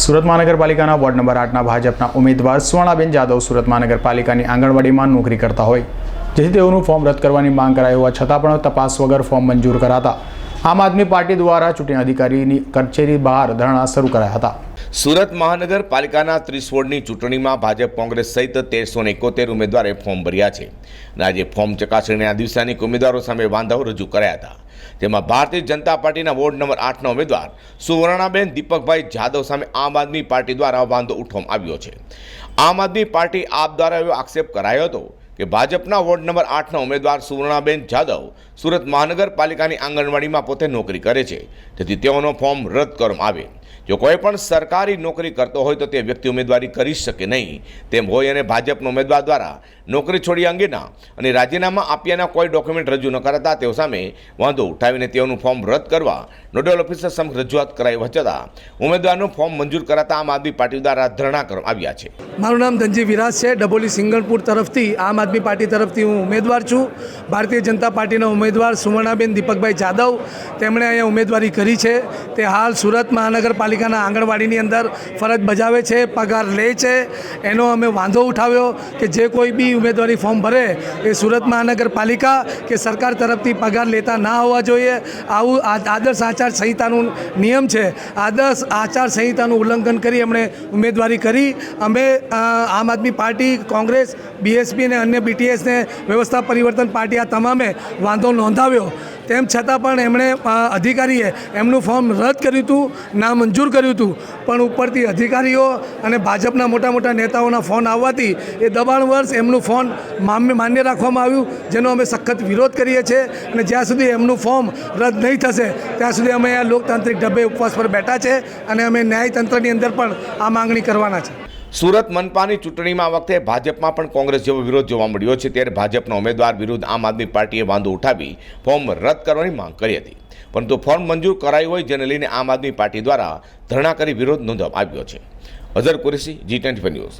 સુરત મહાનગરપાલિકાના ward number આઠના ભાજપના ઉમેદવાર સુવર્ણાબેન જાદવ સુરત મહાનગરપાલિકાની આંગણવાડીમાં નોકરી કરતા હોય. જેથી તેઓનું ફોર્મ રદ કરવાની માંગ કરાઈ હોવા છતાં પણ તપાસ વગર ફોર્મ મંજૂર કરાતા આમ આદમી પાર્ટી દ્વારા ચૂંટણી અધિકારીની કચેરી બહાર ધરણા શરૂ કરાયા હતા. સુરત મહાનગરપાલિકાના ત્રીસ વોર્ડની ચૂંટણીમાં ભાજપ કોંગ્રેસ સહિત તેરસો એકોતેર ઉમેદવારે ફોર્મ ભર્યા છે. અને આજે ફોર્મ ચકાસણીના દિવસે ઉમેદવારો સામે વાંધાઓ રજૂ કરાયા હતા. તેમાં ભારતીય જનતા પાર્ટીના વોર્ડ નંબર આઠના ઉમેદવાર સુવર્ણાબેન દીપકભાઈ જાદવ સામે આમ આદમી પાર્ટી દ્વારા વાંધો ઉઠવામાં આવ્યો છે. આમ આદમી પાર્ટી આપ દ્વારા એવો આક્ષેપ કરાયો હતો કે ભાજપના વોર્ડ નંબર આઠના ઉમેદવાર સુવર્ણાબેન જાદવ સુરત મહાનગરપાલિકાની આંગણવાડીમાં પોતે નોકરી કરે છે. તેથી તેઓનો ફોર્મ રદ કરવામાં આવે. જો કોઈ પણ સરકારી નોકરી કરતો હોય તો તે વ્યક્તિ ઉમેદવારી કરી શકે નહીં. તેમ હોય અને ભાજપના ઉમેદવાર દ્વારા નોકરી છોડી અંગેના અને રાજીનામા આપ્યાના કોઈ ડોક્યુમેન્ટ રજૂ ન કરાતા તેઓ સામે વાંધો ઉઠાવીને તેઓનું ફોર્મ રદ કરવા નોડલ ઓફિસર સમક્ષ રજૂઆત કરાઈ છતાં ઉમેદવારનું ફોર્મ મંજૂર કરાતા આમ આદમી પાર્ટી દ્વારા ધરણા કરવામાં આવ્યા છે. મારું નામ ધનજી વિરાજ છે. ડબોલી સિંગણપુર તરફથી આમ આદમી પાર્ટી તરફથી હું ઉમેદવાર છું. ભારતીય જનતા પાર્ટીના ઉમેદવાર સુવર્ણાબેન દીપકભાઈ જાદવ તેમણે અહીંયા ઉમેદવારી કરી છે. તે હાલ સુરત મહાનગરપાલિકાના આંગણવાડીની અંદર ફરજ બજાવે છે, પગાર લે છે. એનો અમે વાંધો ઉઠાવ્યો કે જે કોઈ બી ઉમેદવારી ફોર્મ ભરે એ સુરત મહાનગરપાલિકા કે સરકાર તરફથી પગાર લેતા ના હોવા જોઈએ. આવું આદર્શ આચાર સંહિતાનું નિયમ છે. આદર્શ આચાર સંહિતાનું ઉલ્લંઘન કરી એમણે ઉમેદવારી કરી. અમે આમ આદમી પાર્ટી, કોંગ્રેસ, બીએસપી અને અન્ય બીટીએસને વ્યવસ્થા પરિવર્તન પાર્ટી આ તમામે વાંધો નોંધાવ્યો. તેમ છતાં પણ એમણે અધિકારીએ એમનું ફોર્મ રદ કર્યું હતું નામંજૂર કર્યું હતું. પણ ઉપરથી અધિકારીઓ અને ભાજપના મોટા મોટા નેતાઓના ફોન આવવાથી એ દબાણ વર્ષ એમનું ફોન માન્ય રાખવામાં આવ્યું, જેનો અમે સખત વિરોધ કરીએ છીએ. અને જ્યાં સુધી એમનું ફોર્મ રદ નહીં થશે, ત્યાં સુધી અમે આ લોકતાંત્રિક ઢબે ઉપવાસ પર બેઠા છે અને અમે ન્યાયતંત્રની અંદર પણ આ માંગણી કરવાના છે. સુરત મનપાની ચૂંટણીમાં વખતે ભાજપમાં પણ કોંગ્રેસ જેવો વિરોધ જોવા મળ્યો છે, ત્યારે ભાજપના ઉમેદવાર વિરુદ્ધ આમ આદમી પાર્ટીએ વાંધો ઉઠાવી ફોર્મ રદ કરવાની માંગ કરી હતી. પરંતુ ફોર્મ મંજૂર કરાયું હોય જેને લઈને આમ આદમી પાર્ટી દ્વારા ધરણા કરી વિરોધ નોંધવામાં આવ્યો છે. Azhar Qureshi G twenty news.